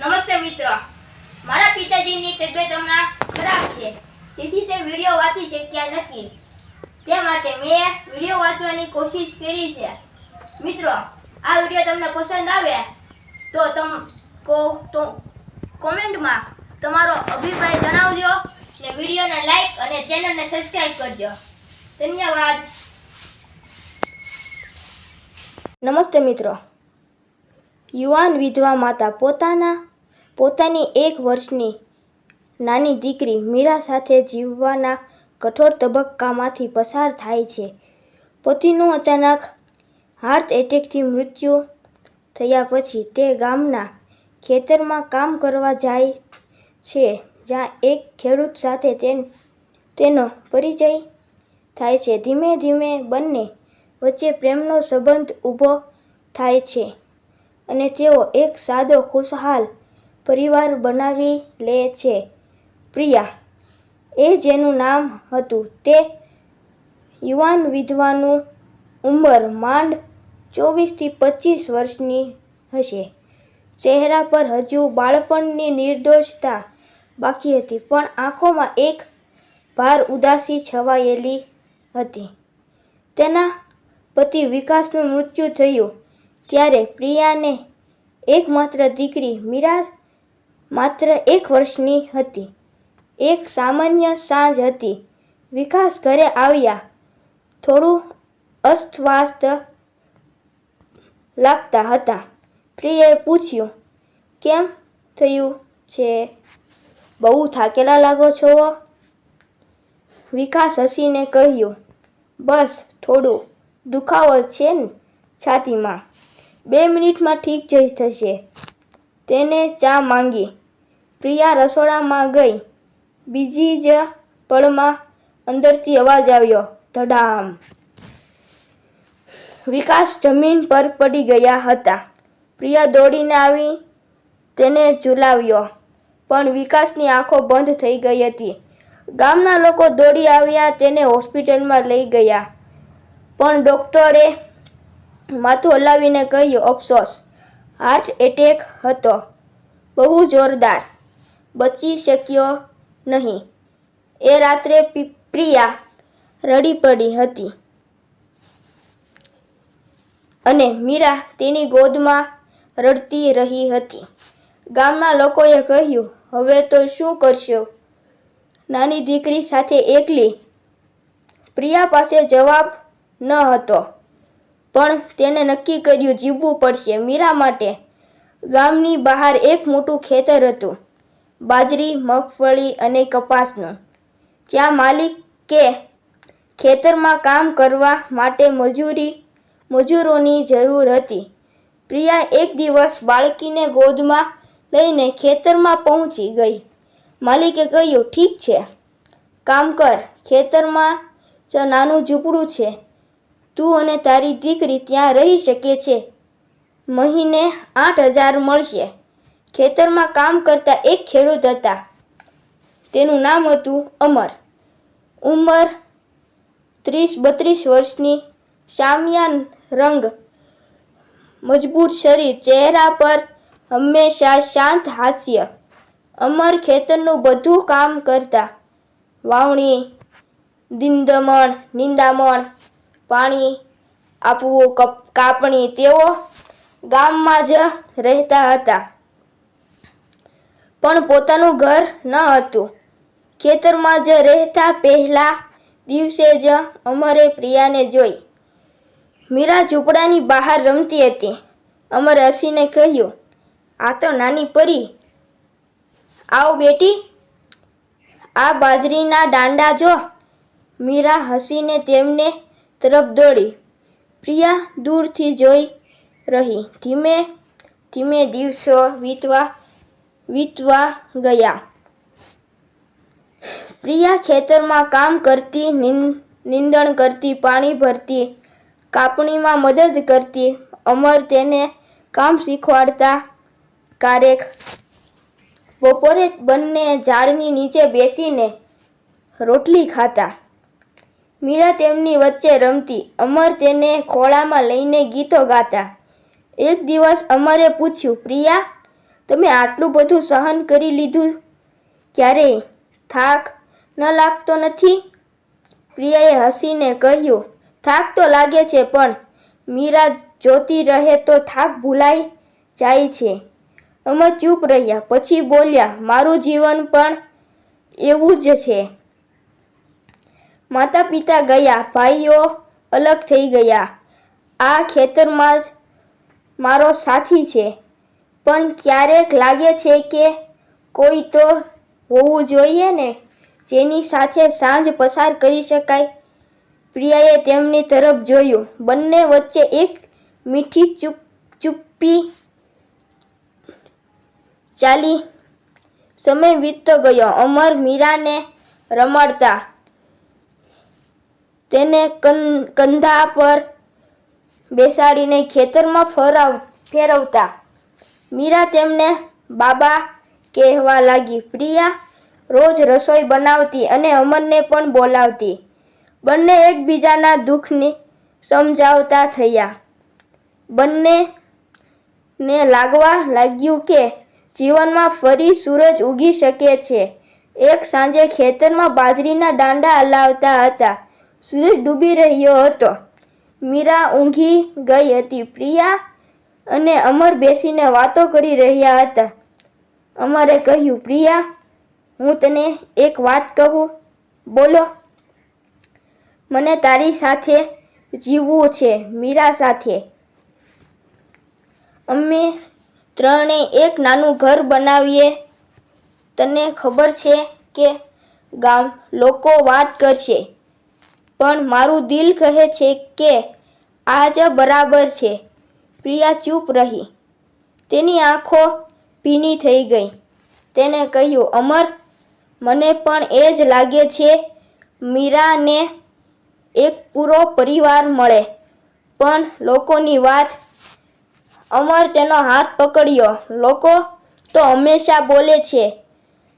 નમસ્તે મિત્ર. મારા પિતાજીની તબિયત હમણાં ખરાબ છે. તેથી તે વીડિયો વાંચી શક્યા નથી. તે માટે મેં વીડિયો વાંચવાની કોશિશ કરી છે. મિત્રો, આ વીડિયો તમને પસંદ આવે તો તમ કો તો કોમેન્ટમાં તમારો અભિપ્રાય જણાવજો ને વિડીયોને લાઈક અને ચેનલને સબસ્ક્રાઇબ કરજો. ધન્યવાદ. નમસ્તે મિત્રો. યુવાન વિધવા માતા પોતાના પોતાની એક વર્ષની નાની દીકરી મીરા સાથે જીવવાના કઠોર તબક્કામાંથી પસાર થાય છે. પતિનું અચાનક હાર્ટ એટેકથી મૃત્યુ થયા પછી તે ગામના ખેતરમાં કામ કરવા જાય છે, જ્યાં એક ખેડૂત સાથે તેન પરિચય થાય છે. ધીમે ધીમે બંને વચ્ચે પ્રેમનો સંબંધ ઊભો થાય છે અને તેઓ એક સાદો ખુશહાલ પરિવાર બનાવી લે છે. પ્રિયા, એ જેનું નામ હતું તે યુવાન વિધવાનું ઉંમર માંડ ચોવીસથી પચીસ વર્ષની હશે. ચહેરા પર હજુ બાળપણની નિર્દોષતા બાકી હતી, પણ આંખોમાં એક ભાર ઉદાસી છવાયેલી હતી. તેના પતિ વિકાસનું મૃત્યુ થયું, ત્યારે પ્રિયાને એકમાત્ર દીકરી મીરા માત્ર એક વર્ષની હતી. એક સામાન્ય સાંજ હતી. વિકાસ ઘરે આવ્યા. થોડું અસ્વાસ્થ લાગતા હતા. પ્રિયે પૂછ્યું, કેમ થયું છે? બહુ થાકેલા લાગો છો? વિકાસ હસીને કહ્યું, બસ થોડું દુખાવો છે ને છાતીમાં. બે મિનિટમાં ઠીક જઈ થશે તેને ચા માંગી. પ્રિયા રસોડામાં ગઈ. બીજી જ પળમાં અંદરથી અવાજ આવ્યો, ધડામ. વિકાસ જમીન પર પડી ગયા હતા. પ્રિયા દોડીને આવી તેને ઝુલાવ્યો, પણ વિકાસની આંખો બંધ થઈ ગઈ હતી. ગામના લોકો દોડી આવ્યા તેને હોસ્પિટલમાં લઈ ગયા, પણ ડૉક્ટરે માથું હલાવીને કહ્યું, અફસોસ, હાર્ટ એટેક હતો. બહુ જોરદાર બચી શક્યો નહીં. એ રાત્રે પ્રિયા રડી પડી હતી. અને મીરા તેની ગોદમાં રડતી રહી હતી. ગામના લોકોએ કહ્યું, હવે તો શું કરશો? નાની દીકરી સાથે એકલી. પ્રિયા પાસે જવાબ ન હતો, પણ તેણે નક્કી કર્યું જીવવું પડશે. મીરા માટે ગામની બહાર એક મોટું ખેતર હતું. બાજરી, મગફળી અને કપાસનું. ત્યાં માલિકે ખેતરમાં કામ કરવા માટે મજૂરી, મજૂરોની જરૂર હતી. પ્રિયા એક દિવસ બાળકીને ગોદમાં લઈને ખેતરમાં પહોંચી ગઈ. માલિકે કહ્યું, ઠીક છે. કામ કર. ખેતરમાં જ નાનું ઝૂંપડું છે. તું અને તારી દીકરી ત્યાં રહી શકે છે. મહિને આઠ હજાર મળશે. ખેતરમાં કામ કરતા એક ખેડૂત હતા. તેનું નામ હતું અમર. ઉંમર ત્રીસ બત્રીસ વર્ષની. શામિયાન રંગ મજબૂત શરીર. ચહેરા પર હંમેશા શાંત હાસ્ય. અમર ખેતરનું બધું કામ કરતા. વાવણી દિંદમણ નિંદામણ, પાણી આપવું કપ કાપણી તેઓ ગામમાં જ રહેતા હતા. પણ પોતાનું ઘર ન હતું. ખેતરમાં જ રહેતા પહેલા દિવસે જ અમરે પ્રિયાને જોઈ. મીરા ઝૂંપડાની બહાર રમતી હતી. અમરે હસીને કહ્યું, આ તો નાની પરી. આવ બેટી. આ બાજરીના દાંડા જો. મીરા હસીને તેમને તરફ દોડી. પ્રિયા દૂરથી જોઈ રહી. ધીમે ધીમે દિવસો વીતવા વીતવા ગયા. પ્રિયા ખેતરમાં કામ કરતી નિંદણ કરતી, પાણી ભરતી, કાપણીમાં મદદ કરતી, અમર તેને કામ શીખવાડતા કારેક બપોરે બંને ઝાડની નીચે બેસીને રોટલી ખાતા. મીરા તેમની વચ્ચે રમતી, અમર તેને ખોળામાં લઈને ગીતો ગાતા. એક દિવસ અમરે પૂછ્યું, પ્રિયા તમે આટલું બધું સહન કરી લીધું ક્યારેય થાક ન લાગતો નથી? પ્રિયાએ હસીને કહ્યું, થાક તો લાગે છે, પણ મીરા જોતી રહે તો થાક ભૂલાઈ જાય છે. અમે ચૂપ રહ્યા, પછી બોલ્યા, મારું જીવન પણ એવું જ છે. માતા પિતા ગયા, ભાઈઓ અલગ થઈ ગયા. આ ખેતરમાં મારો સાથી છે. પણ ક્યારેક લાગે છે કે કોઈ તો હોવું જોઈએ ને? જેની સાથે સાંજ પસાર કરી શકાય. પ્રિયાએ તેમની તરફ જોયું. બંને વચ્ચે એક મીઠી ચૂપ, ચૂપ્પી ચાલી. સમય વીતતો ગયો. અમર મીરાને રમાડતા તેને કંધા પર બેસાડીને ખેતરમાં ફરાવ, ફેરવતા મીરા તેમને બાબા કહેવા લાગી. પ્રિયા રોજ રસોઈ બનાવતી અને અમનને પણ બોલાવતી. બંને એકબીજાના દુઃખને સમજાવતા થયા. બંને ને લાગવા લાગ્યું કે જીવનમાં ફરી સૂરજ ઉગી શકે છે. એક સાંજે ખેતરમાં બાજરીના દાંડા હલાવતા હતા. સૂરજ ડૂબી રહ્યો હતો. મીરા ઊંઘી ગઈ હતી. પ્રિયા અને અમર બેસીને વાતો કરી રહ્યા હતા. અમરે કહ્યું, પ્રિયા, હું તને એક વાત કહું. બોલો. મને તારી સાથે જીવવું છે, મીરા સાથે. અમે ત્રણે એક નાનું ઘર બનાવીએ. તને ખબર છે કે ગામ લોકો વાત કરશે. પણ મારું દિલ કહે છે કે આ જ બરાબર છે. પ્રિયા ચૂપ રહી. તેની આંખો ભીની થઈ ગઈ. તેને કહ્યું, અમર, મને પણ એ જ લાગે છે, મીરાને એક પૂરો પરિવાર મળે. પણ લોકોની વાત, અમર તેનો હાથ પકડ્યો. લોકો તો હંમેશા બોલે છે,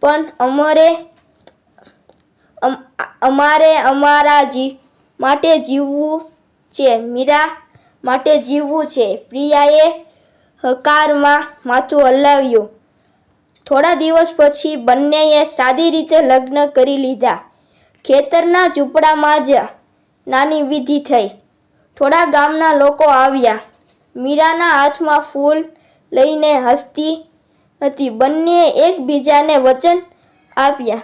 પણ અમરે, અમ- અમારે અમારા જી, માટે જીવવું છે, મીરા. માટે જીવવું છે. પ્રિયાએ હકારમાં માથું હલાવ્યું. થોડા દિવસ પછી બંનેએ સાદી રીતે લગ્ન કરી લીધા. ખેતરના ઝૂંપડામાં જ નાની વિધિ થઈ. થોડા ગામના લોકો આવ્યા. મીરાના હાથમાં ફૂલ લઈને હસતી હતી. બંને એકબીજાને વચન આપ્યા.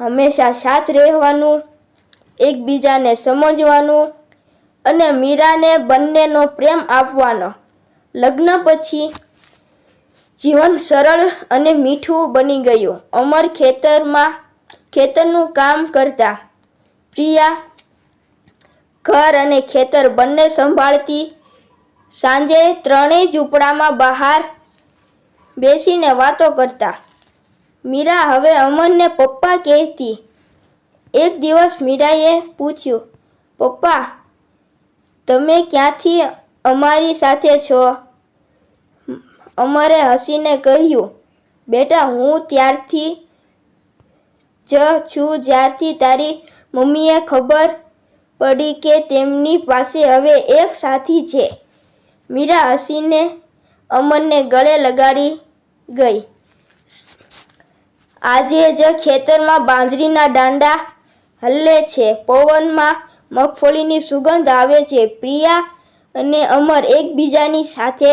હંમેશા સાથ રહેવાનું, એકબીજાને સમજવાનું અને મીરાને બંનેનો પ્રેમ આપવાનો. લગ્ન પછી જીવન સરળ અને મીઠું બની ગયું. અમર ખેતરમાં, ખેતરનું કામ કરતા પ્રિયા ઘર અને ખેતર બંને સંભાળતી. સાંજે ત્રણેય ઝૂંપડામાં બહાર બેસીને વાતો કરતા. મીરા હવે અમરને પપ્પા કહેતી. એક દિવસ મીરાએ પૂછ્યું, પપ્પા તમે ક્યાંથી અમારી સાથે છો? અમરે હસીને કહ્યું, બેટા, હું ત્યારથી જ છું. જ્યારથી તારી મમ્મીએ ખબર પડી કે તેમની પાસે હવે એક સાથી છે. મીરા હસીને અમરને ગળે લગાડી ગઈ. આજે જ ખેતરમાં બાંજરીના દાંડા હલ્લે છે. પવનમાં મગફળીની સુગંધ આવે છે. પ્રિયા અને અમર એકબીજાની સાથે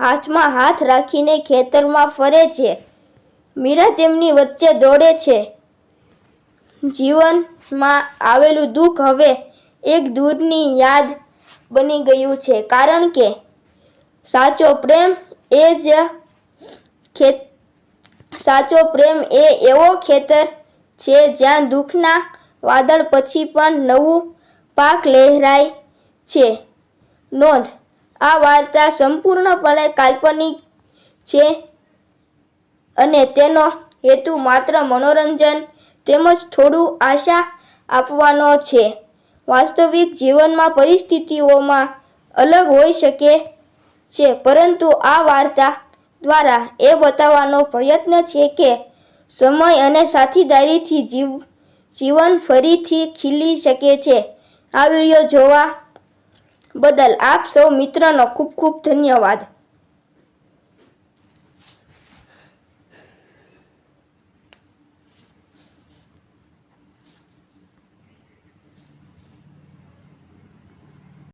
હાથમાં હાથ રાખીને ખેતરમાં ફરે છે. મીરા તેમની વચ્ચે દોડે છે. જીવનમાં આવેલું દુઃખ હવે એક દૂરની યાદ બની ગયું છે. કારણ કે સાચો પ્રેમ એ જ સાચો પ્રેમ એ એવો ખેતર છે જ્યાં દુઃખના વાદળ પછી પણ નવું પાક લહેરાય છે. નોંધ, આ વાર્તા સંપૂર્ણપણે કાલ્પનિક છે અને તેનો હેતુ માત્ર મનોરંજન તેમજ થોડું આશા આપવાનો છે. વાસ્તવિક જીવનમાં પરિસ્થિતિઓમાં અલગ હોઈ શકે છે, પરંતુ આ વાર્તા દ્વારા એ બતાવવાનો પ્રયત્ન છે કે સમય અને સાથીદારીથી જીવ, જીવન ફરીથી ખીલી શકે છે. આ વીડિયો જોવા બદલ આપ સૌ મિત્રનો ખૂબ ખૂબ ધન્યવાદ.